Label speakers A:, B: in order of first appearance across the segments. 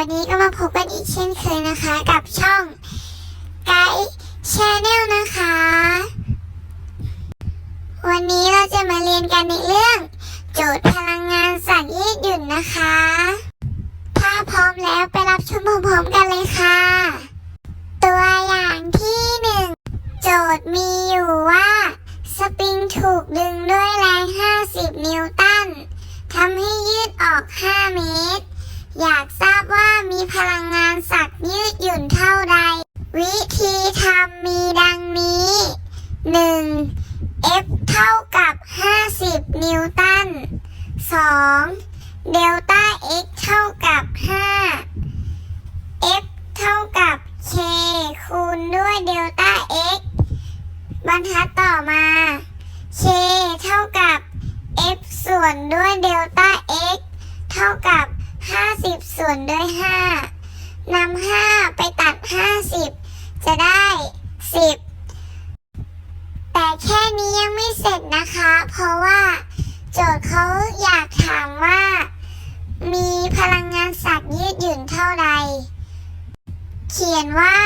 A: วันนี้ก็มาพบกันอีกเช่นเคยนะคะ กับช่องไกด์ชาแนลนะคะ วันนี้เราจะมาเรียนกันในเรื่อง โจทย์พลังงานสั่งยืดหยุ่นนะคะ ถ้าพร้อมแล้วไปรับชมพร้อมๆกันเลยค่ะ ตัวอย่างที่หนึ่งโจทย์มีอยู่ว่า สปริงถูกดึงด้วยแรง 50 นิวตันทำให้ยืดออก 5 เมตร ยืดหยุ่นเท่าใด วิธีทำมีดังนี้ 1. F เท่ากับ 50 นิวตัน 2. เดลต้า x เท่ากับ 5 F เท่ากับ k คูณด้วยเดลต้า x บรรทัดต่อมา k เท่ากับ f ส่วนด้วยเดลต้า x เท่ากับ 50 ส่วนด้วย 5นำ5 ไปตัด 50 จะได้ 10 แต่แค่นี้ยังไม่เส ร็จนะคะ เพราะว่าโจทย์เขาอยากถามว่า มีพลังงานสัตว์ยืดหยุ่นเท่าใดเขียนว่า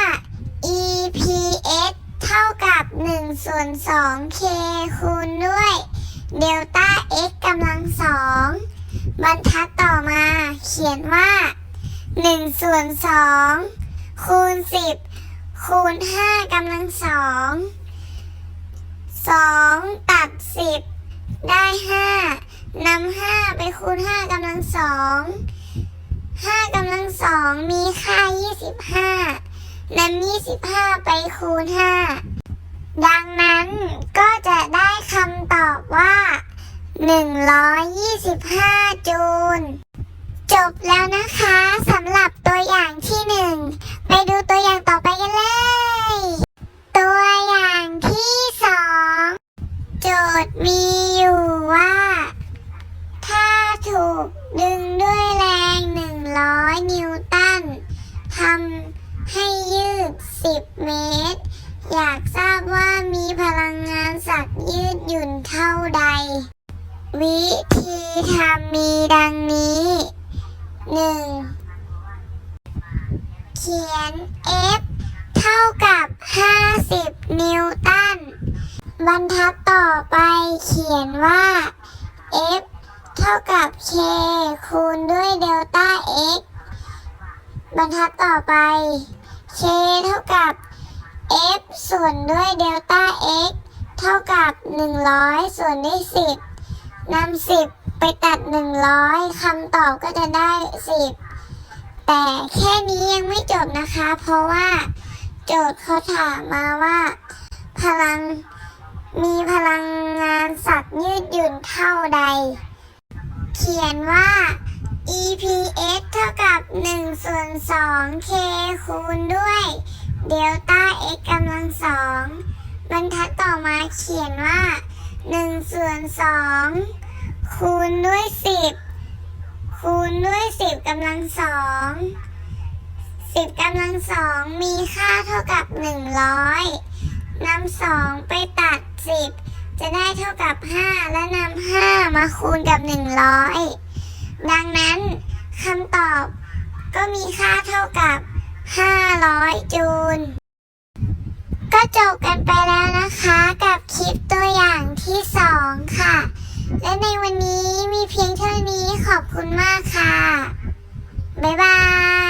A: EPS เท่ากับ1ส่วน 2K คูณด้วยเดลต้า x กำลังสองบรรทัดต่อมา เขียนว่า1ส่วน2คูณ 10 คูณ5กำลังสอง2ตัด 10ได้5นำ5ไปคูณ5กำลังสอง5กำลังสองมีค่า25นำ25ไปคูณ5ดังนั้นก็จะได้คำตอบว่า125จูล จบแล้วนะคะสำหรับตัวอย่างที่หนึ่งไปดูตัวอย่างต่อไปกันเลย ตัวอย่างที่สองโจทย์มีอยู่ 100 นิวตันทำให้ยืด 10 เมตร อยากทราบว่ามีพลังงานสัตว์ยืดหยุ่นเท่าใด วิธีทำมีดังนี้ 1. เขียน F เท่ากับ 50 นิวตัน บรรทัดต่อไปเขียนว่า F เท่ากับ K คูณด้วยเดลต้า x บรรทัดต่อไป K เท่ากับ F ส่วนด้วยเดลต้า x เท่ากับ 100 ส่วนด้วย 10นำ10 ไปตัด 100คำตอบก็จะได้ 10 แต่แค่นี้ยังไม่จบนะคะ เพราะว่าโจทย์เขาถามมาว่า พลังมีพลังงานสัตว์ยืดหยุ่นเท่าใด เขียนว่า EPS เท่า 1ส่วน 2K คูณด้วยเดลต้า x กำลังสองบรรทัดต่อมาเขียนว่า 1 ส่วน 2 คูณด้วย 10 คูณด้วย 10กำลังสอง10กำลังสองมีค่าเท่ากับ 100นำสองไปตัด 10 จะได้เท่ากับ 5 และนำ5มาคูณกับ 100 ดังนั้นคำตอบ ก็มีค่าเท่ากับ 500 จูล ก็จบกันไปแล้วนะคะกับคลิปตัวอย่างที่ 2 ค่ะ และในวันนี้มีเพียงเท่านี้ขอบคุณมากค่ะ บ๊ายบาย